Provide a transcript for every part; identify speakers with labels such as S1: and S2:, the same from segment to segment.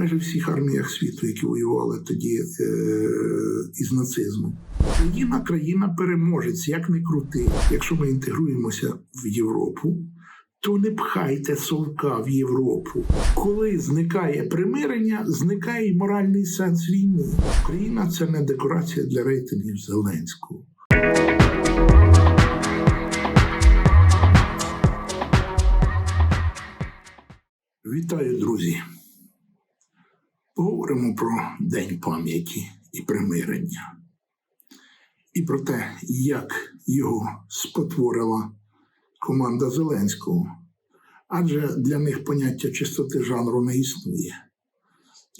S1: майже всіх арміях світу, які воювали тоді е, із нацизмом. Україна країна переможець, як не крути. Якщо ми інтегруємося в Європу, то не пхайте совка в Європу. Коли зникає примирення, зникає й моральний сенс війни. Україна це не декорація для рейтингів Зеленського. Вітаю, друзі. Поговоримо про День пам'яті і примирення. І про те, як його спотворила команда Зеленського. Адже для них поняття чистоти жанру не існує.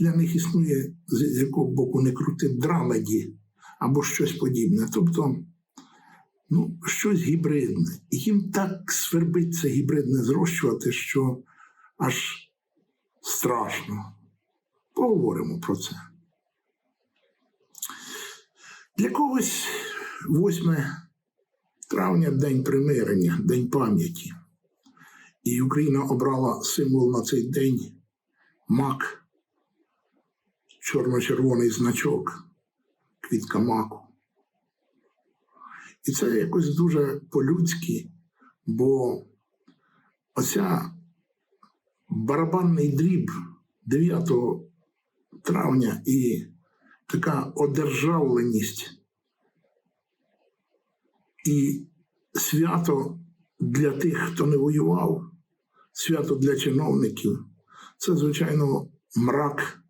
S1: Для них існує, з якого боку не крути драмеді або щось подібне. Тобто, ну, щось гібридне. І їм так свербить це гібридне зрощувати, що аж страшно. Поговоримо про це. Для когось 8 травня День примирення, День пам'яті. І Україна обрала символ на цей день мак, чорно-червоний значок, квітка маку. І це якось дуже по-людськи, бо оця барабанний дріб 9 травня і така одержавленість і свято для тих, хто не воював, свято для чиновників. Це, звичайно, мрак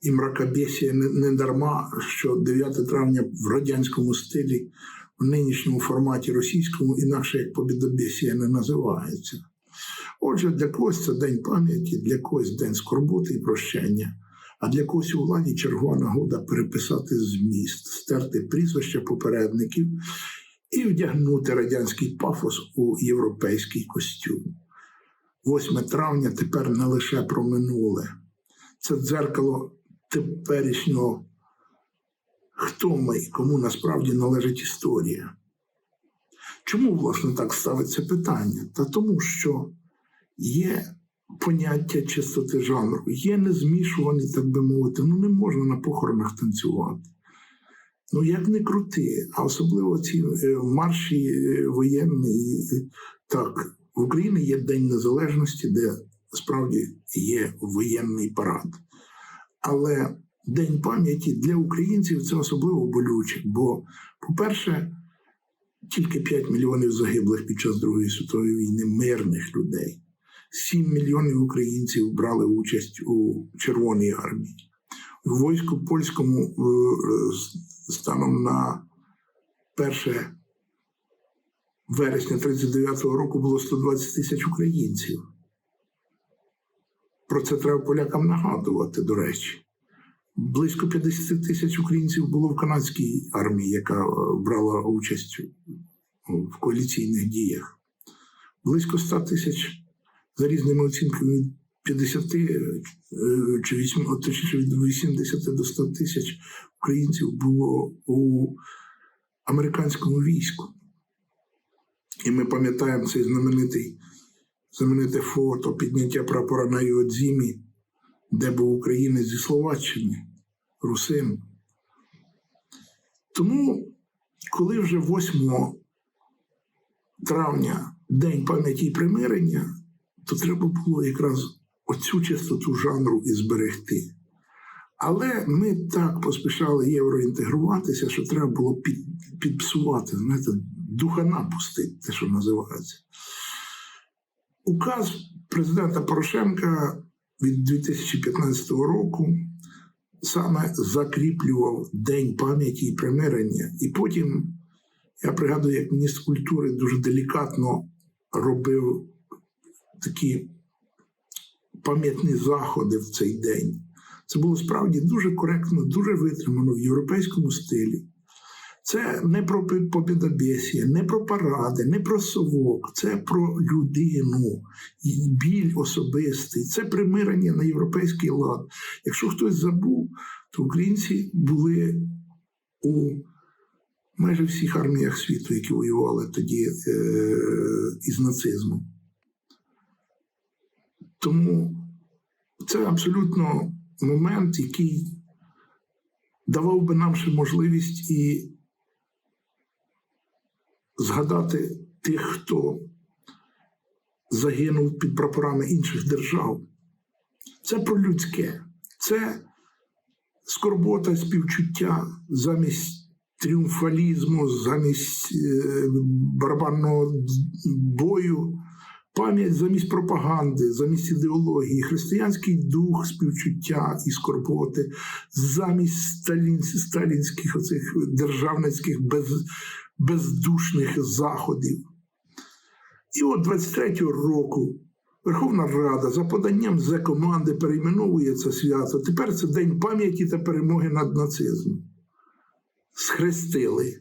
S1: і мракобесія не, дарма, що 9 травня в радянському стилі, в нинішньому форматі російському, інакше як побідобесія не називається. Отже, для когось це день пам'яті, для когось день скорботи і прощення, а для когось у владі чергова нагода переписати зміст, стерти прізвища попередників і вдягнути радянський пафос у європейський костюм. 8 травня тепер не лише про минуле, це дзеркало теперішнього, хто ми кому насправді належить історія. Чому, власне, так ставиться питання? Та тому, що є поняття чистоти жанру, є незмішувані, так би мовити, ну не можна на похоронах танцювати. Ну, як не крути, а особливо ці е, марші е, воєнні. Так, в Україні є День Незалежності, де справді є воєнний парад. Але День пам'яті для українців це особливо болюче. Бо, по-перше, тільки 5 мільйонів загиблих під час Другої світової війни мирних людей. 7 мільйонів українців брали участь у Червоній армії. У війську польському е, станом на 1 вересня 39-го року було 120 тисяч українців. Про це треба полякам нагадувати, до речі. Близько 50 тисяч українців було в канадській армії, яка е, брала участь в коаліційних діях. Близько 100 тисяч, за різними оцінками, від 50 е, чи 8, точніше від 80 до 100 тисяч українців було у американському війську. І ми пам'ятаємо цей знаменитий, знамените фото підняття прапора на Іодзімі, де був українець зі Словаччини, Русин. Тому, коли вже 8 травня День пам'яті і примирення, то треба було якраз оцю чистоту жанру і зберегти. Але ми так поспішали євроінтегруватися, що треба було під, підпсувати, знаєте, духа напустити, те, що називається. Указ президента Порошенка від 2015 року саме закріплював День пам'яті і примирення. І потім я пригадую, як міністр культури дуже делікатно робив такі пам'ятні заходи в цей день. Це було справді дуже коректно, дуже витримано в європейському стилі. Це не про побідобєсія, не про паради, не про совок, це про людину, біль особистий, це примирення на європейський лад. Якщо хтось забув, то українці були у майже всіх арміях світу, які воювали тоді е- із нацизмом. Тому це абсолютно момент, який давав би нам ще можливість і згадати тих, хто загинув під прапорами інших держав. Це про людське, це скорбота, співчуття замість тріумфалізму, замість е, барабанного бою, пам'ять замість пропаганди, замість ідеології, християнський дух співчуття і скорботи, замість сталін, сталінських оцих державницьких без, бездушних заходів. І от 23-го року Верховна Рада за поданням з команди перейменовує це свято. Тепер це День пам'яті та перемоги над нацизмом. Схрестили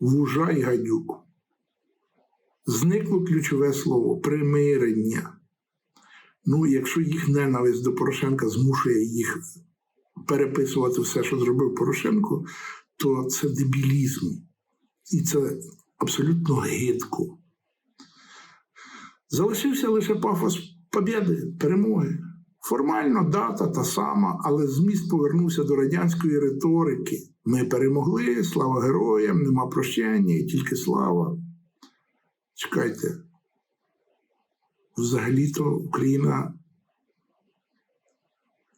S1: вужа і гадюку. Зникло ключове слово примирення. Ну, якщо їх ненависть до Порошенка змушує їх переписувати все, що зробив Порошенко, то це дебілізм. І це абсолютно гидко. Залишився лише пафос побєди, перемоги. Формально дата та сама, але зміст повернувся до радянської риторики. Ми перемогли, слава героям, нема прощення, тільки слава. Чекайте. Взагалі-то Україна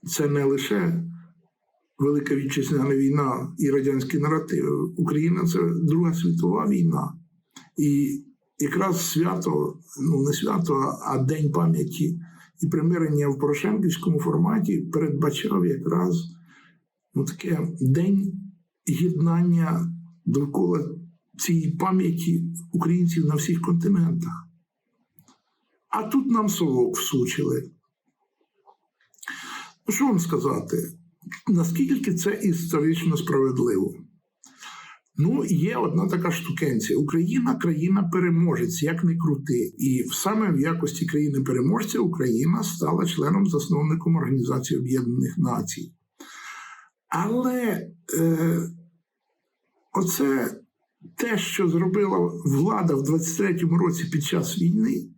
S1: це не лише Велика Вітчизняна війна і радянський наратив. Україна це Друга світова війна. І якраз свято, ну не свято, а День пам'яті і примирення в Порошенківському форматі передбачав якраз ну, таке день єднання довкола цієї пам'яті українців на всіх континентах. А тут нам совок всучили. Ну, що вам сказати? Наскільки це історично справедливо? Ну, є одна така штукенція. Україна країна переможець, як не крути. І саме в якості країни переможця Україна стала членом засновником Організації Об'єднаних Націй. Але е, оце те, що зробила влада в 23-му році під час війни,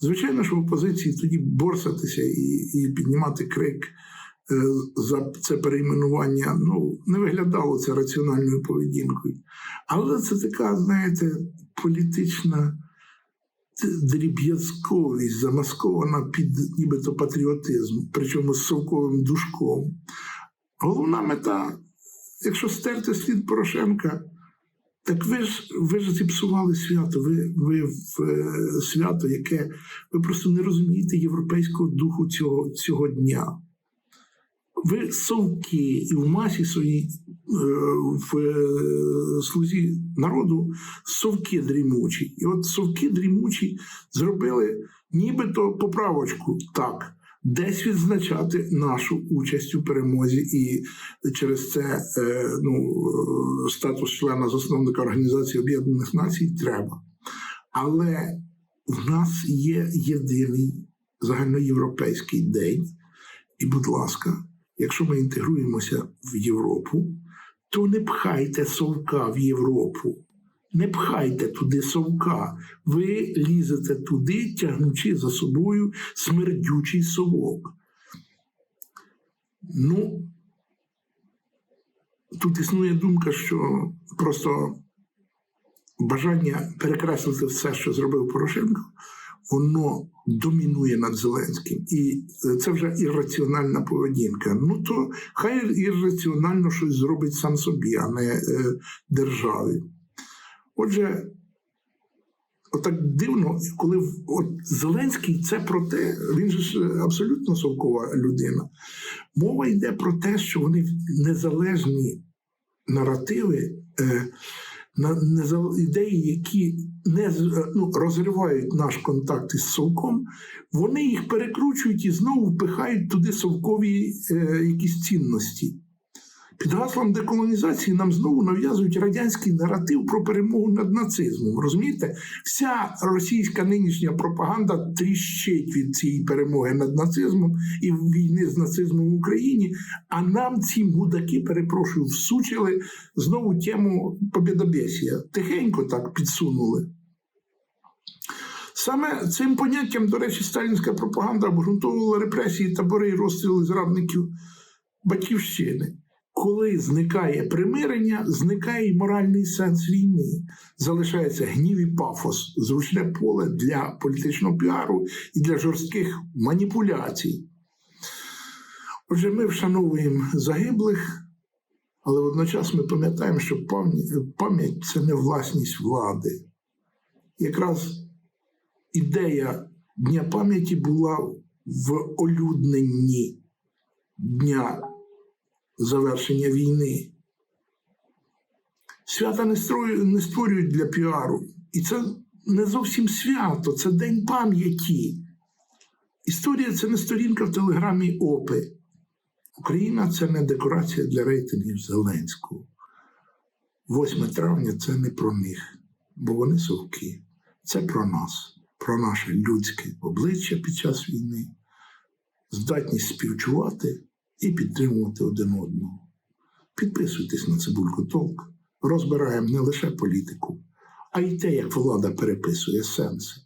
S1: звичайно, що в опозиції тоді борсатися і, і піднімати крик. е, За це перейменування ну не виглядало це раціональною поведінкою. Але це така, знаєте, політична дріб'язковість, замаскована під нібито патріотизм, причому з совковим душком. Головна мета, якщо стерти слід Порошенка, так ви ж ви ж зіпсували свято. Ви, ви в е, свято, яке ви просто не розумієте європейського духу цього, цього дня. Ви совки і в масі своїй е, в е, слузі народу совки дрімучі. І от совки дрімучі зробили нібито поправочку так. Десь відзначати нашу участь у перемозі, і через це е, ну, статус члена засновника Організації Об'єднаних Націй треба. Але в нас є єдиний загальноєвропейський день, і, будь ласка, якщо ми інтегруємося в Європу, то не пхайте совка в Європу. Не пхайте туди совка. Ви лізете туди, тягнучи за собою смердючий совок. Ну, тут існує думка, що просто бажання перекреслити все, що зробив Порошенко, воно домінує над Зеленським. І це вже ірраціональна поведінка. Ну то хай ірраціонально щось зробить сам собі, а не е, державі. Отже, отак дивно, коли от Зеленський це про те, він ж абсолютно совкова людина. Мова йде про те, що вони незалежні наративи, е, ідеї, які не е, ну, розривають наш контакт із совком, вони їх перекручують і знову впихають туди совкові е, якісь цінності. Під гаслом деколонізації нам знову нав'язують радянський наратив про перемогу над нацизмом. Розумієте, вся російська нинішня пропаганда тріщить від цієї перемоги над нацизмом і війни з нацизмом в Україні. А нам ці мудаки, перепрошую, всучили знову тему побєдобєсія. Тихенько так підсунули. Саме цим поняттям, до речі, сталінська пропаганда обґрунтовувала репресії, табори і розстріли зрадників батьківщини. Коли зникає примирення, зникає і моральний сенс війни. Залишається гнів і пафос, зручне поле для політичного піару і для жорстких маніпуляцій. Отже, ми вшановуємо загиблих, але водночас ми пам'ятаємо, що пам'ять- це не власність влади. Якраз ідея Дня пам'яті була в олюдненні дня завершення війни. Свята не, створюють для піару. І це не зовсім свято, це День пам'яті. Історія це не сторінка в телеграмі ОПИ. Україна це не декорація для рейтингів Зеленського. 8 травня це не про них, бо вони совки. Це про нас, про наше людське обличчя під час війни, здатність співчувати і підтримувати один одного. Підписуйтесь на цибульку толк. Розбираємо не лише політику, а й те, як влада переписує сенси.